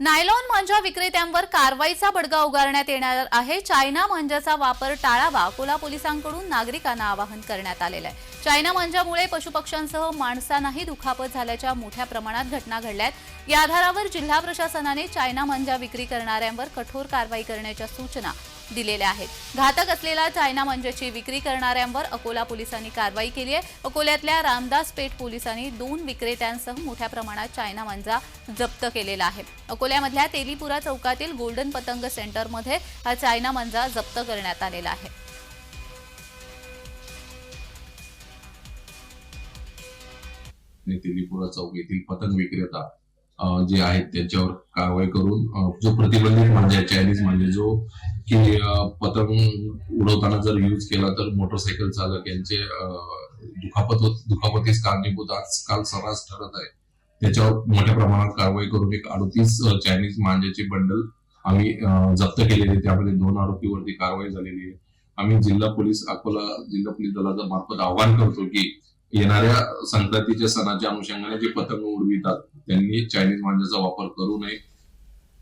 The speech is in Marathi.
नायलॉन मांजा विक्रेत्यांवर कारवाईचा बडगा उगारण्यात येणार आहे. चायना मांजाचा वापर टाळावा अकोला पोलिसांकडून नागरिकांना आवाहन करण्यात आलेलं आहे. चायना मांजामुळे पशुपक्ष्यांसह माणसांनाही दुखापत झाल्याच्या मोठ्या प्रमाणात घटना घडल्या आहेत. या आधारावर जिल्हा प्रशासनाने चायना मांजा विक्री करणाऱ्यांवर कठोर कारवाई करण्याच्या सूचना दिलेल्या आहेत. घातक असलेल्या चायना मांजाची विक्री करणाऱ्यांवर अकोला पोलिसांनी कारवाई केली आहे. अकोल्यातल्या रामदास पेठ पोलिसांनी दोन विक्रेत्यांसह मोठ्या प्रमाणात चायना मांजा जप्त केलेला आहे. अकोल्यामधल्या तेलीपुरा चौकातील गोल्डन पतंग सेंटरमध्ये हा चायना मांजा जप्त करण्यात आलेला आहे. तेलीपुरा चौक येथील पतंग विक्रेता जे आहेत त्याच्यावर कारवाई करून जो प्रतिबंधित मांजा चायनीज मांजा जो की पतंग उडवताना जर यूज केला तर मोटरसायकल चालक यांचे दुखापत होत दुखापतीस कारणीभूत आजकाल सर्रास ठरत आहे. त्याच्यावर मोठ्या प्रमाणात कारवाई करून एक अडतीस चायनीज मांजाचे बंडल आम्ही जप्त केलेले त्यामध्ये दोन आरोपीवरती कारवाई झालेली आहे. आम्ही जिल्हा पोलीस अकोला जिल्हा पोलीस दलाच्या मार्फत आवाहन करतो की येणाऱ्या संक्रांतीच्या सणाच्या अनुषंगाने जे पतंग उडवितात त्यांनी चायनीज मांजाचा वापर करू नये.